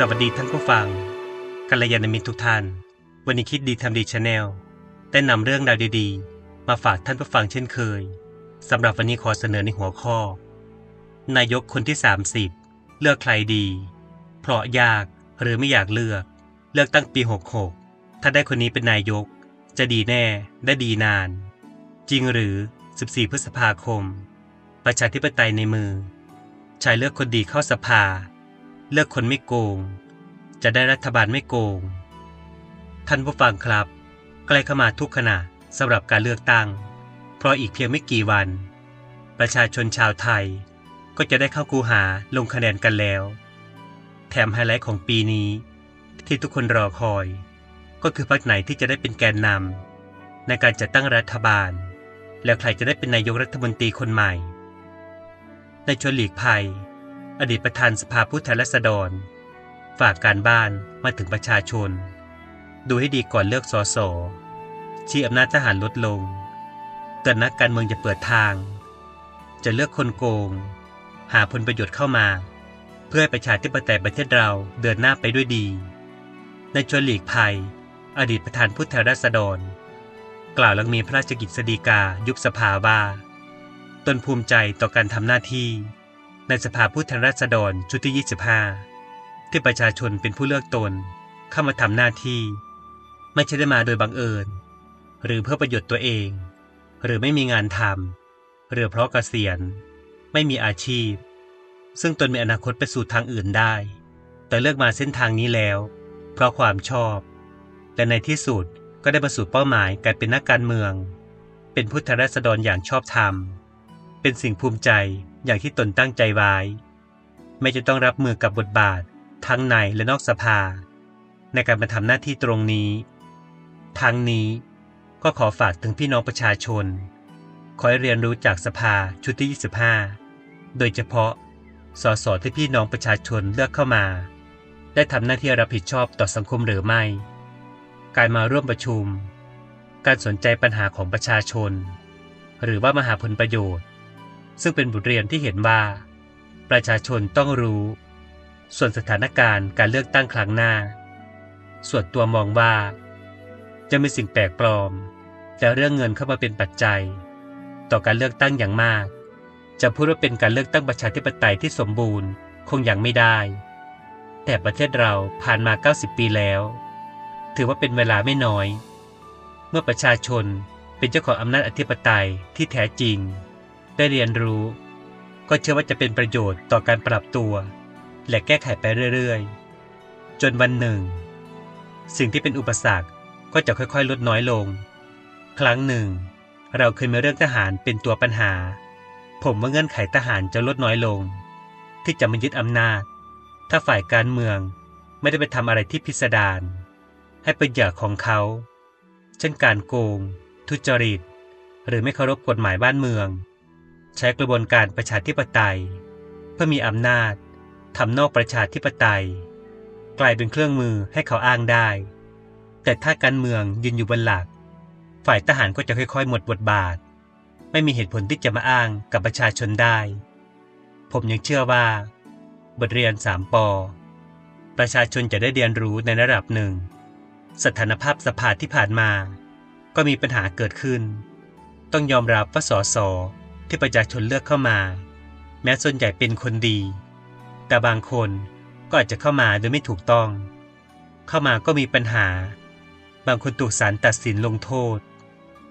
สวัสดีท่านผู้ฟังกัลยาณมิตรทุกท่าน วันนี้คิดดีทำดีชาแนลได้นำเรื่องราวดีๆ มาฝากท่านผู้ฟังเช่นเคยสำหรับวันนี้ขอเสนอในหัวข้อ นายกคนที่ 30 เลือกใครดี เพราะยากหรือไม่อยากเลือก เลือกตั้งปี 66 ถ้าได้คนนี้เป็นนายก จะดีแน่ได้ดีนาน จริงหรือ 14 พฤษภาคม ประชาธิปไตยในมือชายเลือกคนดีเข้าสภา เลือกคนไม่โกง จะได้รัฐบาลไม่โกง ท่านผู้ฟังครับ ใกล้เข้ามาทุกขณะสำหรับการเลือกตั้ง เพราะอีกเพียงไม่กี่วัน ประชาชนชาวไทย ก็จะได้เข้าคูหาลงคะแนนกันแล้ว แถมไฮไลท์ของปีนี้ ที่ทุกคนรอคอย ก็คือพรรคไหนที่จะได้เป็นแกนนำในการจัดตั้งรัฐบาล แล้วใครจะได้เป็นนายกรัฐมนตรีคนใหม่ในชวนหลีกภัย อดีตประธานสภาผู้แทนราษฎร ฝากการบ้านมาถึงประชาชน ดูให้ดีก่อนเลือกสสชี้อำนาจทหารลดลง เกิดนักการเมืองจะเปิดทาง จะเลือกคนโกง หาผลประโยชน์เข้ามา เพื่อให้ประชาธิปไตยประเทศเราเดินหน้าไปด้วยดี ในชวนหลีกภัย อดีตประธานผู้แทนราษฎร กล่าวหลังมีพระราชกิจสฎีกายุบสภาว่าตนภูมิใจต่อการทำหน้าที่ ในสภาผู้แทนราษฎรชุดที่ 25 ที่ประชาชนเป็นผู้เลือกตนเข้ามาทำหน้าที่ ไม่ใช่ได้มาโดยบังเอิญ หรือเพื่อประโยชน์ตัวเอง หรือไม่มีงานทำหรือเพราะเกษียณ ไม่มีอาชีพ ซึ่งตนมีอนาคตไปสู่ทางอื่นได้ แต่เลือกมาเส้นทางนี้แล้ว เพราะความชอบ และในที่สุดก็ได้ประสู่เป้าหมายการเป็นนักการเมือง เป็นผู้แทนราษฎรอย่างชอบธรรม เป็นสิ่งภูมิใจอย่างที่ตนตั้งใจไว้ ไม่จะต้องรับมือกับบทบาท ทั้งในและนอกสภา ในการมาทำหน้าที่ตรงนี้ ทั้งนี้ก็ขอฝากถึงพี่น้องประชาชน ขอให้เรียนรู้จากสภาชุดที่ 25 โดยเฉพาะสสที่พี่น้องประชาชนเลือกเข้ามา ได้ทำหน้าที่รับผิดชอบต่อสังคมหรือไม่ การมาร่วมประชุม การสนใจปัญหาของประชาชน หรือว่ามาหาผลประโยชน์ ซึ่งเป็นบทเรียนที่เห็นว่า ประชาชนต้องรู้ ส่วนสถานการณ์การเลือกตั้งครั้งหน้า ส่วนตัวมองว่า จะมีสิ่งแปลกปลอม และเรื่องเงินเข้ามาเป็นปัจจัย ต่อการเลือกตั้งอย่างมาก จะพูดว่าเป็นการเลือกตั้งประชาธิปไตยที่สมบูรณ์คงยังไม่ได้ แต่ประเทศเราผ่านมา 90 ปีแล้ว ถือว่าเป็นเวลาไม่น้อย เมื่อประชาชนเป็นเจ้าของอำนาจอธิปไตยที่แท้จริง ได้เรียนรู้ ก็เชื่อว่าจะเป็นประโยชน์ต่อการปรับตัว และแก้ไขไปเรื่อยๆ จนวันหนึ่ง สิ่งที่เป็นอุปสรรคก็จะค่อยๆ ลดน้อยลง ครั้งหนึ่ง เราเคยมีเรื่องทหารเป็นตัวปัญหา ผมว่าเงื่อนไขทหารจะลดน้อยลง ที่จะมายึดอำนาจ ถ้าฝ่ายการเมืองไม่ได้ไปทำอะไรที่พิสดารให้เป็นเหยื่อของเขา เช่นการโกง ทุจริต หรือไม่เคารพกฎหมายบ้านเมือง ใช้กระบวนการประชาธิปไตย เพื่อมีอำนาจทำนอกประชาธิปไตย กลายเป็นเครื่องมือให้เขาอ้างได้ แต่ถ้าการเมืองยืนอยู่บนหลัก ฝ่ายทหารก็จะค่อยๆ หมดบทบาท ไม่มีเหตุผลที่จะมาอ้างกับประชาชนได้ ผมยังเชื่อว่า บทเรียน 3ปอประชาชนจะได้เรียนรู้ในระดับหนึ่ง สถานภาพสภาที่ผ่านมา ก็มีปัญหาเกิดขึ้น ต้องยอมรับว่าสส ที่ประชาชนเลือกเข้ามา แม้ส่วนใหญ่เป็นคนดี แต่บางคนก็อาจจะเข้ามาโดยไม่ถูกต้อง เข้ามาก็มีปัญหา บางคนถูกศาลตัดสินลงโทษ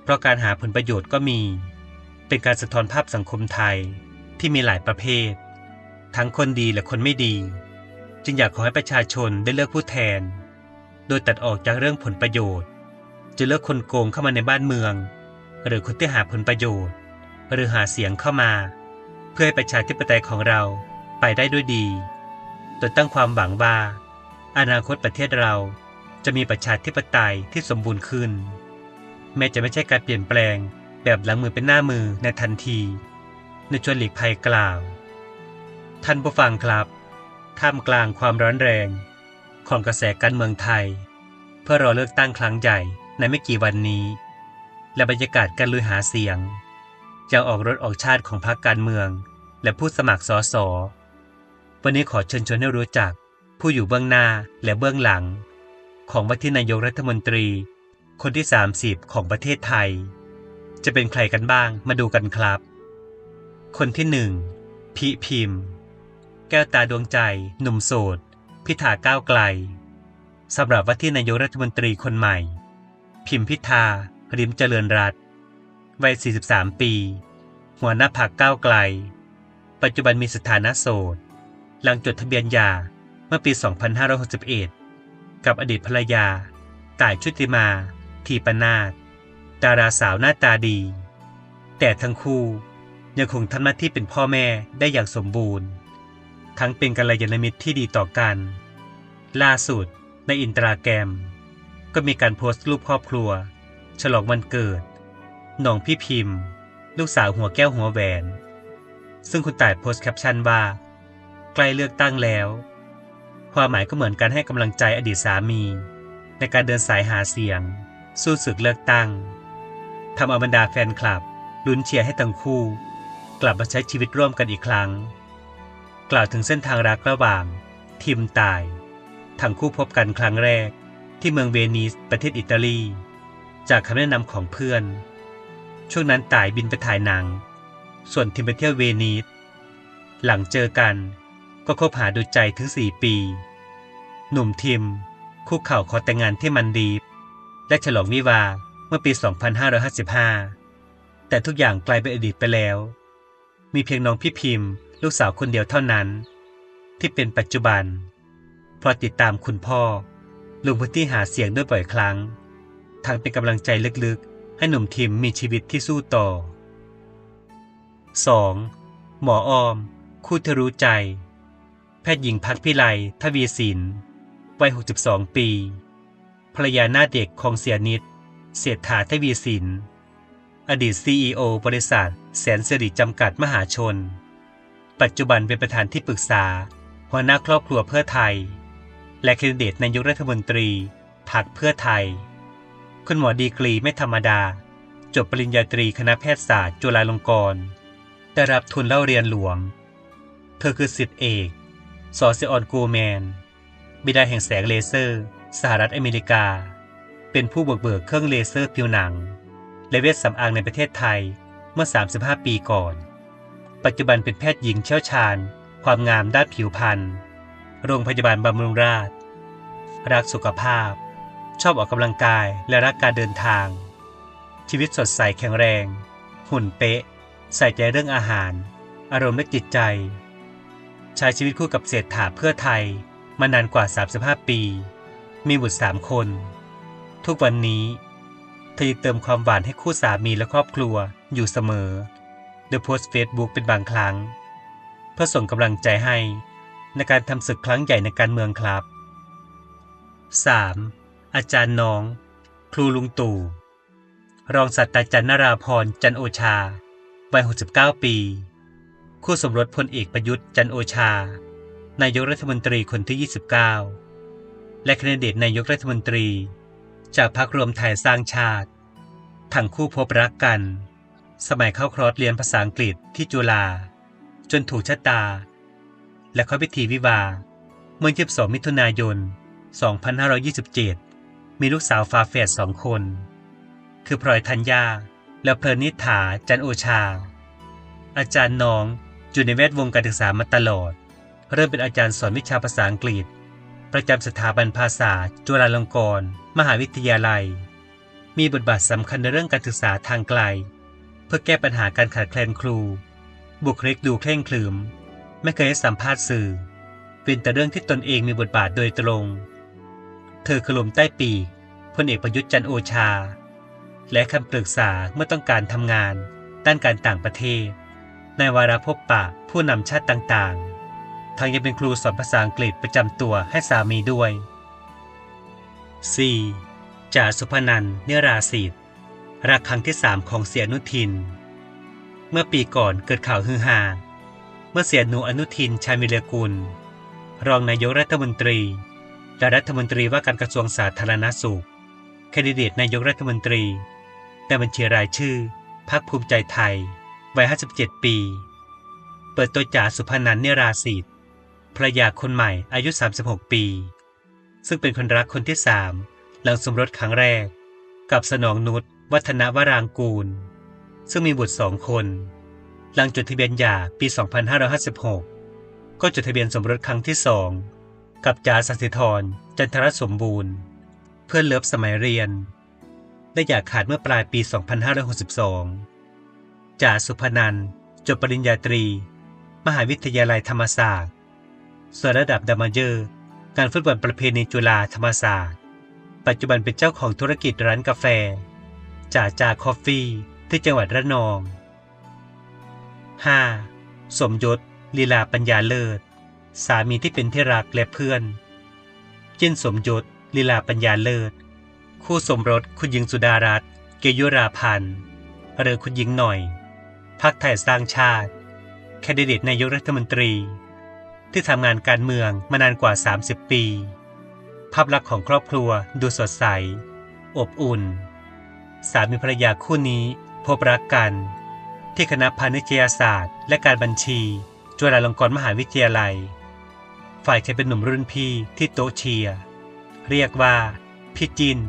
เพราะการหาผลประโยชน์ก็มี เป็นการสะท้อนภาพสังคมไทยที่มีหลายประเภท ทั้งคนดีและคนไม่ดี จึงอยากขอให้ประชาชนได้เลือกผู้แทน โดยตัดออกจากเรื่องผลประโยชน์ จะเลือกคนโกงเข้ามาในบ้านเมือง หรือคนที่หาผลประโยชน์ หรือหาเสียงเข้ามา เพื่อให้ประชาธิปไตยของเราไปได้ด้วยดีโดยตั้งความหวังว่า อนาคตประเทศเราจะมีประชาธิปไตยที่สมบูรณ์ขึ้น แม้จะไม่ใช่การเปลี่ยนแปลงแบบหลังมือเป็นหน้ามือในทันที ในชวนหลีกภัยกล่าว ท่านผู้ฟังครับ ท่ามกลางความร้อนแรง ของกระแสการเมืองไทย เพื่อรอเลือกตั้งครั้งใหญ่ในไม่กี่วันนี้ และบรรยากาศการลุยหาเสียง จะออกรถออกชาติของพรรคการเมือง และผู้สมัครสส วันนี้ขอเชิญชวนให้รู้จัก ผู้อยู่เบื้องหน้าและเบื้องหลัง ของว่าที่นายกรัฐมนตรี คนที่ 30 ของประเทศไทย จะเป็นใครกันบ้างมาดูกันครับ คนที่หนึ่งพิพิมพ์ แก้วตาดวงใจ หนุ่มโสด พิธาก้าวไกลสำหรับว่าที่นายกรัฐมนตรีคนใหม่ พิมพิธาริมเจริญรัตน์ วัย 43 ปี หัวหน้าพักก้าวไกล ปัจจุบันมีสถานะโสด หลังจดทะเบียนหย่าเมื่อปี 2561 กับอดีตภรรยา ต่ายชุติมา ทีปนาศดาราสาวหน้าตาดี แต่ทั้งคู่ยังคงทำหน้าที่เป็นพ่อแม่ได้อย่างสมบูรณ์ ทั้งเป็นกัลยาณมิตรที่ดีต่อกัน ล่าสุดในอินตราแกรม ก็มีการโพสต์รูปครอบครัว ฉลองวันเกิด หน่องพี่พิมพ์ ลูกสาวหัวแก้วหัวแหวน ซึ่งคุณต่ายโพสต์แคปชั่นว่า ใกล้เลือกตั้งแล้ว ความหมายก็เหมือนการให้กำลังใจอดีตสามี ในการเดินสายหาเสียง สู้ศึกเลือกตั้งทำเอาบรรดาแฟนคลับลุ้นเชียร์ให้ทั้งคู่ กลับมาใช้ชีวิตร่วมกันอีกครั้ง กล่าวถึงเส้นทางรักระหว่างทีมตายทั้งคู่พบกันครั้งแรก ที่เมืองเวนิสประเทศอิตาลี จากคำแนะนำของเพื่อน ช่วงนั้นตายบินไปถ่ายหนัง ส่วนทีมไปเที่ยวเวนิส หลังเจอกันก็คบหาดูใจถึง4ปี หนุ่มทิมคุกเข่าขอแต่งงานที่มันดีฟและฉลองวิวาเมื่อปี 2555 แต่ทุกอย่างกลายเป็นอดีตไปแล้ว มีเพียงน้องพี่พิมพ์ ลูกสาวคนเดียวเท่านั้น ที่เป็นปัจจุบัน เพราะติดตามคุณพ่อลงพื้นที่หาเสียงด้วยบ่อยครั้งทั้งเป็นกำลังใจลึก ให้หนุ่มทิมมีชีวิตที่สู้ต่อ 2. หมอออม คู่ทะรู้ใจ แพทย์หญิงพักพิไลทวีสินวัย 62 ปี ภรรยาหน้าเด็กของเสียนิด เศรษฐาทวีสินอดีต CEO บริษัท แสนสิริจำกัดมหาชน ปัจจุบันเป็นประธานที่ปรึกษา หัวหน้าครอบครัวเพื่อไทย และแคนดิเดตนายกรัฐมนตรีพรรคเพื่อไทย คุณหมอดีกรีไม่ธรรมดา จบปริญญาตรีคณะแพทยศาสตร์จุฬาลงกรณ์ได้รับทุนเล่าเรียนหลวง เธอคือสิทธิเอกซอเซออนโกแมน บิดาแห่งแสงเลเซอร์ สหรัฐอเมริกา เป็นผู้บุกเบิกเครื่องเลเซอร์ผิวหนัง และเวชสำอางในประเทศไทยเมื่อ 35 ปีก่อน ปัจจุบันเป็นแพทย์หญิงเชี่ยวชาญ ความงามด้านผิวพรรณโรงพยาบาลบำรุงราษฎร์รักสุขภาพ ชอบออกกำลังกายและรักการเดินทาง ชีวิตสดใสแข็งแรง หุ่นเป๊ะ ใส่ใจเรื่องอาหาร อารมณ์และจิตใจ ใช้ชีวิตคู่กับเศรษฐาเพื่อไทยมานานกว่า 35 ปี มีบุตรสามคน ทุกวันนี้เธอยังเติมความหวานให้คู่สามีและครอบครัวอยู่เสมอ โดยโพสต์เฟซบุ๊กเป็นบางครั้ง เพื่อส่งกำลังใจให้ในการทำศึกครั้งใหญ่ในการเมืองครับ 3. อาจารย์น้อง ครูลุงตู่ รองศาสตราจารย์นราพรจันโอชา วัย 69 ปี คู่สมรสพลเอกประยุทธ์จันโอชา นายกรัฐมนตรีคนที่ 29 และแคนดิเดตนายกรัฐมนตรี จากพรรครวมไทยสร้างชาติ ทั้งคู่พบรักกัน สมัยเข้าครอสเรียนภาษาอังกฤษที่จุฬา จนถูกชะตา และเข้าพิธีวิวาเมื่อ22มิถุนายน 2527 มีลูกสาวฝาแฝดสองคน คือพลอยธัญญาและเพลินนิฐาจันโอชา อาจารย์น้องอยู่ในแวดวงการศึกษามาตลอด เริ่มเป็นอาจารย์สอนวิชาภาษาอังกฤษ ประจำสถาบันภาษาจุฬาลงกรณ์มหาวิทยาลัย มีบทบาทสำคัญในเรื่องการศึกษาทางไกล เพื่อแก้ปัญหาการขาดแคลนครู บุคลิกดูเคร่งขรึมไม่เคยให้สัมภาษณ์สื่อ เป็นแต่เรื่องที่ตนเองมีบทบาทโดยตรง เธอคือลมใต้ปีกพลเอกประยุทธ์จันโอชา และคำปรึกษาเมื่อต้องการทำงานด้านการต่างประเทศ ในวาระพบปะผู้นำชาติต่างๆ ทางยังเป็นครูสอนภาษาอังกฤษประจำตัวให้สามีด้วย 4. จ่าสุพนันเนราสิทธิ์รักครั้งที่สามของเสียนุทิน เมื่อปีก่อนเกิดข่าวฮือฮาเมื่อเสียหนูอนุทินชาญวิรกุล รองนายกรัฐมนตรี และรัฐมนตรีว่าการกระทรวงสาธารณสุขแคนดิเดตนายกรัฐมนตรีในบัญชีรายชื่อพรรคภูมิใจไทย วัย 57 ปี เปิดตัวจ่าสุพนันเนราสิทธิ์ภรรยาคนใหม่อายุ 36 ปี ซึ่งเป็นคนรักคนที่สามหลังสมรสครั้งแรก กับสนองนุชวัฒนวรางกูล ซึ่งมีบุตรสองคน หลังจดทะเบียนหย่าปี 2556 ก็จดทะเบียนสมรสครั้งที่สอง กับจ่าสัติธรจันทรสมบูรณ์ เพื่อนเลิฟสมัยเรียน ได้หย่าขาดเมื่อปลายปี 2562จ่าสุพนันจบปริญญาตรี มหาวิทยาลัยธรรมศาสตร์ ส่วนระดับดัมเมเยอร์การฟุตบอลประเพณีจุฬาธรรมศาสตร์ ปัจจุบันเป็นเจ้าของธุรกิจร้านกาแฟจ่าจ่าคอฟฟี่ที่จังหวัดระนอง 5. สมยศลีลาปัญญาเลิศ สามีที่เป็นที่รักและเพื่อนจิ้นสมยศลีลาปัญญาเลิศ คู่สมรสคุณหญิงสุดารัตน์เกยุราพันธ์หรือคุณหญิงหน่อยพักไทยสร้างชาติ แคนดิเดตนายกรัฐมนตรี ที่ทำงานการเมืองมานานกว่า 30 ปี ภาพลักษณ์ของครอบครัวดูสดใส อบอุ่น สามีภรรยาคู่นี้พบรักกัน ที่คณะพาณิชยศาสตร์ และการบัญชี จุฬาลงกรณ์มหาวิทยาลัย ฝ่ายชายเป็นหนุ่มรุ่นพี่ที่โตเชีย เรียกว่า พี่จิน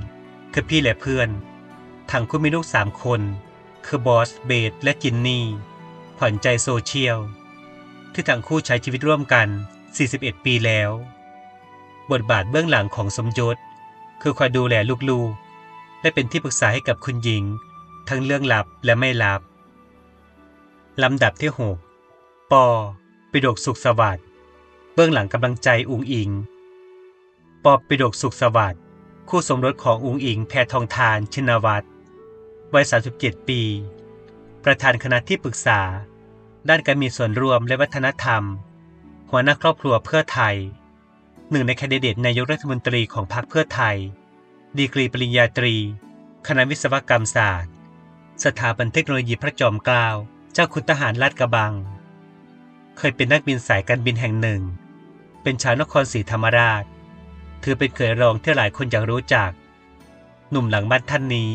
คือพี่และเพื่อนทั้งคู่มีลูกสามคน คือบอสเบสและจินนี่ผ่อนใจโซเชียล ที่ทั้งคู่ใช้ชีวิตร่วมกัน 41 ปีแล้ว บทบาทเบื้องหลังของสมยศ คือคอยดูแลลูกๆ และเป็นที่ปรึกษาให้กับคุณหญิง ทั้งเรื่องลับและไม่ลับลำดับที่ 6 ปอปิดกสุขสวัสดิ์ บื้องหลังกำลังใจอุงอิง ปอบปิดกสุขสวัสดิ์คู่สมรสของอุงอิงแพทองทานชินวัตรวัย 37 ปี ประธานคณะที่ปรึกษา ด้านการมีส่วนร่วมและวัฒนธรรม หัวหน้าครอบครัวเพื่อไทย หนึ่งในแคนดิเดตนายกรัฐมนตรีของพรรคเพื่อไทย ดีกรีปริญญาตรี คณะวิศวกรรมศาสตร์ สถาบันเทคโนโลยีพระจอมเกล้า เจ้าคุณทหารลาดกระบัง เคยเป็นนักบินสายการบินแห่งหนึ่ง เป็นชาวนครศรีธรรมราชถือเป็นเคยรองที่หลายคนอยากรู้จัก หนุ่มหลังบ้านท่านนี้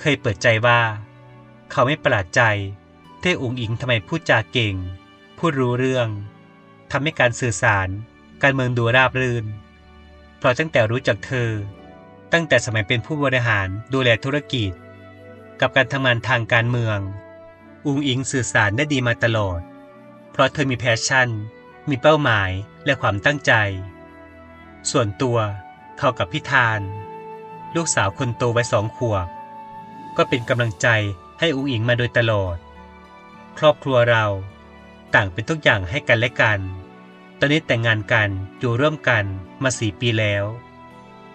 เคยเปิดใจว่า เขาไม่ประหลาดใจที่อุ๋งอิงทำไมพูดจาเก่ง พูดรู้เรื่องทำให้การสื่อสาร การเมืองดูราบรื่น เพราะตั้งแต่รู้จักเธอ ตั้งแต่สมัยเป็นผู้บริหารดูแลธุรกิจ กับการทำงานทางการเมือง อุงอิงสื่อสารได้ดีมาตลอด เพราะเธอมีแพชชั่น มีเป้าหมายและความตั้งใจ ส่วนตัวเขากับพี่ทาน ลูกสาวคนโตไว้สองขวบ ก็เป็นกำลังใจให้อุงอิงมาโดยตลอด ครอบครัวเราต่างเป็นทุกอย่างให้กันและกัน ตอนนี้แต่งงานกันอยู่ร่วมกันมาสี่ปีแล้ว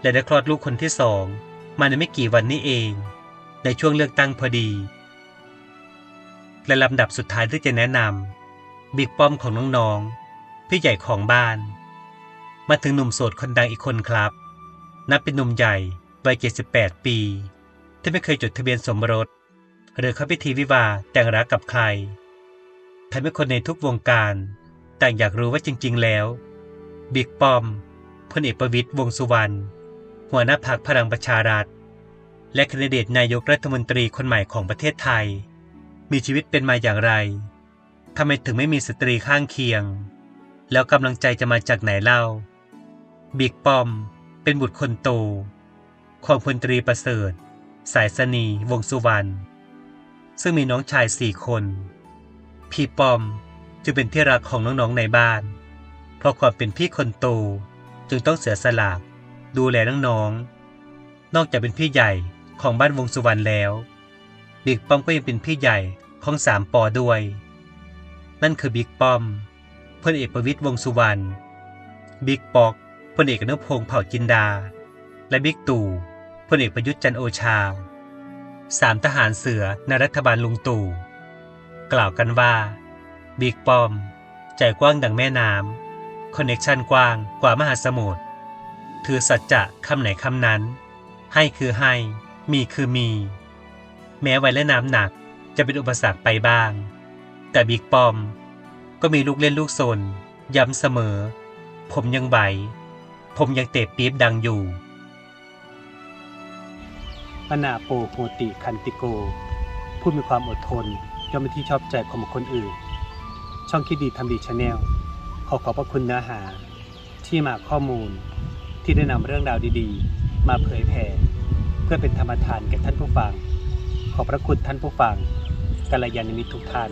และได้คลอดลูกคนที่สองมาในไม่กี่วันนี้เอง ในช่วงเลือกตั้งพอดี และลำดับสุดท้ายที่จะแนะนำบิ๊กป้อมของน้องๆ พี่ใหญ่ของบ้าน มาถึงหนุ่มโสดคนดังอีกคนครับ นับเป็นหนุ่มใหญ่วัย78ปี ที่ไม่เคยจดทะเบียนสมรส หรือเข้าพิธีวิวาแต่งรักกับใครทำให้คนในทุกวงการต่างอยากรู้ว่าจริง ๆ แล้ว บิ๊กปอมพลเอกประวิตยวงสุวรรณหัวหน้าพรรคพลังประชารัฐ และคนดิเดตนายกรัฐมนตรีคนใหม่ของประเทศไทย มีชีวิตเป็นมาอย่างไรทำไมถึงไม่มีสตรีข้างเคียง แล้วกำลังใจจะมาจากไหนเล่า บิ๊กปอม เป็นบุตรคนโต ของพลตรีประเสริฐ สายสนีวงสุวรรณ ซึ่งมีน้องชายสี่คน พี่ปอมจึงเป็นที่รักของน้องๆในบ้าน เพราะความเป็นพี่คนโตจึงต้องเสียสละดูแลน้องๆ นอกจากเป็นพี่ใหญ่ของบ้านวงสุวรรณแล้ว บิ๊กป้อมก็ยังเป็นพี่ใหญ่ของสามปอด้วย นั่นคือบิ๊กป้อม พลเอกประวิตยวงสุวรรณ บิ๊กป๊อกพลเอกอนุพงษ์เผ่าจินดา และบิ๊กตู่พลเอกประยุทธ์จันโอชาสามทหารเสือในรัฐบาลลุงตู่ กล่าวกันว่า บิ๊กป้อม ใจกว้างดังแม่น้ำคอนเน็กชันกว้างกว่ามหาสมุทรถือสัจจะคำไหนคำนั้น ให้คือให้ มีคือมี แม้ไวและน้ำหนักจะเป็นอุปสรรคไปบ้าง แต่บิ๊กป้อม ก็มีลูกเล่นลูกซนย้ำเสมอ ผมยังไหวผมยังเตะปี๊บดังอยู่อนาโปโหติคันติโก ผู้มีความอดทนย่อมเป็นที่ชอบใจของบุคคลอื่น ช่องคิดดีทำดีชาแนลขออขอบพระคุณเนื้อหา ที่มาข้อมูลที่ได้นำเรื่องราวดีๆ มาเผยแผ่เพื่อเป็นธรรมทานแก่ท่านผู้ฟัง ขอบพระคุณท่านผู้ฟังกัลยาณมิตรทุกท่าน